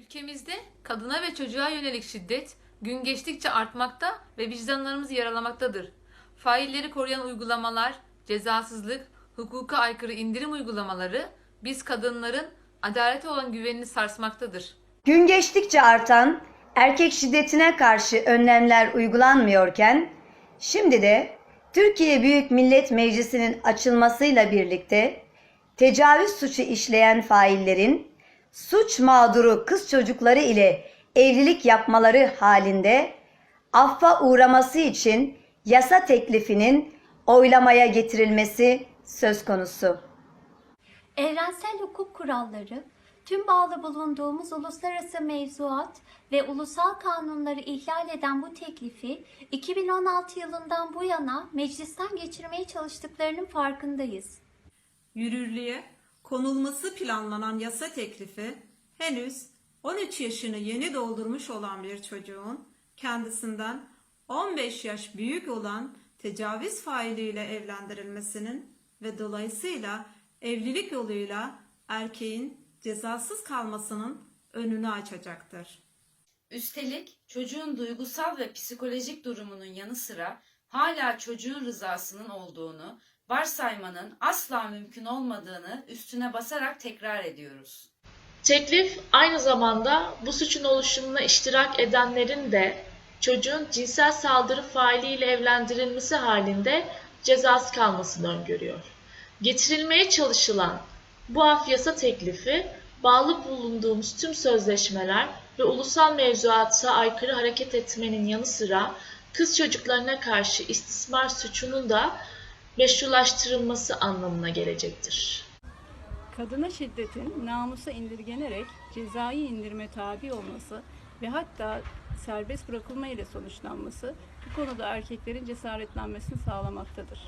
Ülkemizde kadına ve çocuğa yönelik şiddet gün geçtikçe artmakta ve vicdanlarımızı yaralamaktadır. Failleri koruyan uygulamalar, cezasızlık, hukuka aykırı indirim uygulamaları biz kadınların adalete olan güvenini sarsmaktadır. Gün geçtikçe artan erkek şiddetine karşı önlemler uygulanmıyorken şimdi de Türkiye Büyük Millet Meclisi'nin açılmasıyla birlikte tecavüz suçu işleyen faillerin suç mağduru kız çocukları ile evlilik yapmaları halinde affa uğraması için yasa teklifinin oylamaya getirilmesi söz konusu. Evrensel hukuk kuralları, tüm bağlı bulunduğumuz uluslararası mevzuat ve ulusal kanunları ihlal eden bu teklifi 2016 yılından bu yana meclisten geçirmeye çalıştıklarının farkındayız. yürürlüğe konulması planlanan yasa teklifi henüz 13 yaşını yeni doldurmuş olan bir çocuğun kendisinden 15 yaş büyük olan tecavüz failiyle evlendirilmesinin ve dolayısıyla evlilik yoluyla erkeğin cezasız kalmasının önünü açacaktır. Üstelik çocuğun duygusal ve psikolojik durumunun yanı sıra hala çocuğun rızasının olduğunu, varsaymanın asla mümkün olmadığını üstüne basarak tekrar ediyoruz. Teklif aynı zamanda bu suçun oluşumuna iştirak edenlerin de çocuğun cinsel saldırı failiyle evlendirilmesi halinde cezası kalmasını öngörüyor. Getirilmeye çalışılan bu af yasa teklifi bağlı bulunduğumuz tüm sözleşmeler ve ulusal mevzuata aykırı hareket etmenin yanı sıra kız çocuklarına karşı istismar suçunun da meşrulaştırılması anlamına gelecektir. Kadına şiddetin namusa indirgenerek cezai indirime tabi olması ve hatta serbest bırakılma ile sonuçlanması bu konuda erkeklerin cesaretlenmesini sağlamaktadır.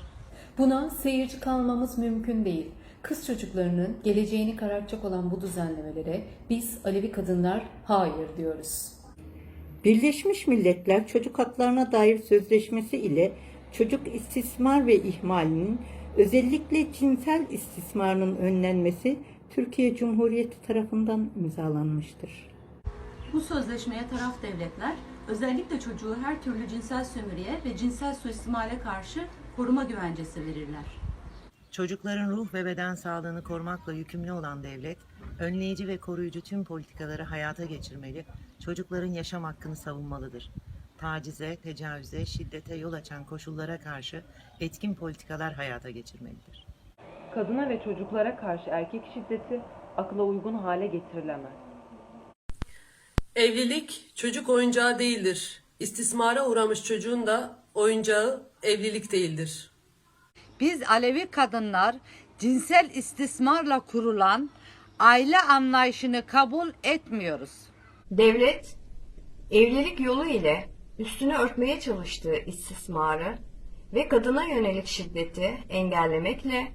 Buna seyirci kalmamız mümkün değil. Kız çocuklarının geleceğini karartacak olan bu düzenlemelere biz Alevi kadınlar hayır diyoruz. Birleşmiş Milletler Çocuk Haklarına Dair Sözleşmesi ile çocuk istismar ve ihmalinin özellikle cinsel istismarının önlenmesi Türkiye Cumhuriyeti tarafından imzalanmıştır. Bu sözleşmeye taraf devletler özellikle çocuğu her türlü cinsel sömürüye ve cinsel suistimale karşı koruma güvencesi verirler. Çocukların ruh ve beden sağlığını korumakla yükümlü olan devlet, önleyici ve koruyucu tüm politikaları hayata geçirmeli, çocukların yaşam hakkını savunmalıdır. Tacize, tecavüze, şiddete yol açan koşullara karşı etkin politikalar hayata geçirmelidir. Kadına ve çocuklara karşı erkek şiddeti akla uygun hale getirilemez. Evlilik çocuk oyuncağı değildir. İstismara uğramış çocuğun da oyuncağı evlilik değildir. Biz Alevi kadınlar cinsel istismarla kurulan aile anlayışını kabul etmiyoruz. Devlet evlilik yolu ile üstünü örtmeye çalıştığı istismarı ve kadına yönelik şiddeti engellemekle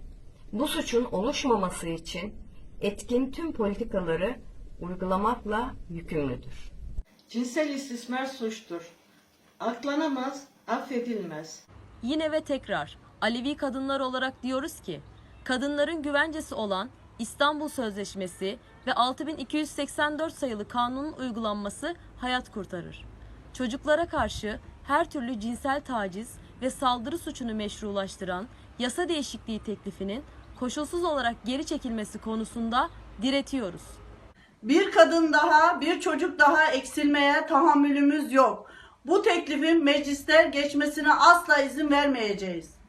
bu suçun oluşmaması için etkin tüm politikaları uygulamakla yükümlüdür. Cinsel istismar suçtur. Aklanamaz, affedilmez. Yine ve tekrar Alevi kadınlar olarak diyoruz ki kadınların güvencesi olan İstanbul Sözleşmesi ve 6284 sayılı kanunun uygulanması hayat kurtarır. Çocuklara karşı her türlü cinsel taciz ve saldırı suçunu meşrulaştıran yasa değişikliği teklifinin koşulsuz olarak geri çekilmesi konusunda diretiyoruz. Bir kadın daha, bir çocuk daha eksilmeye tahammülümüz yok. Bu teklifin mecliste geçmesine asla izin vermeyeceğiz.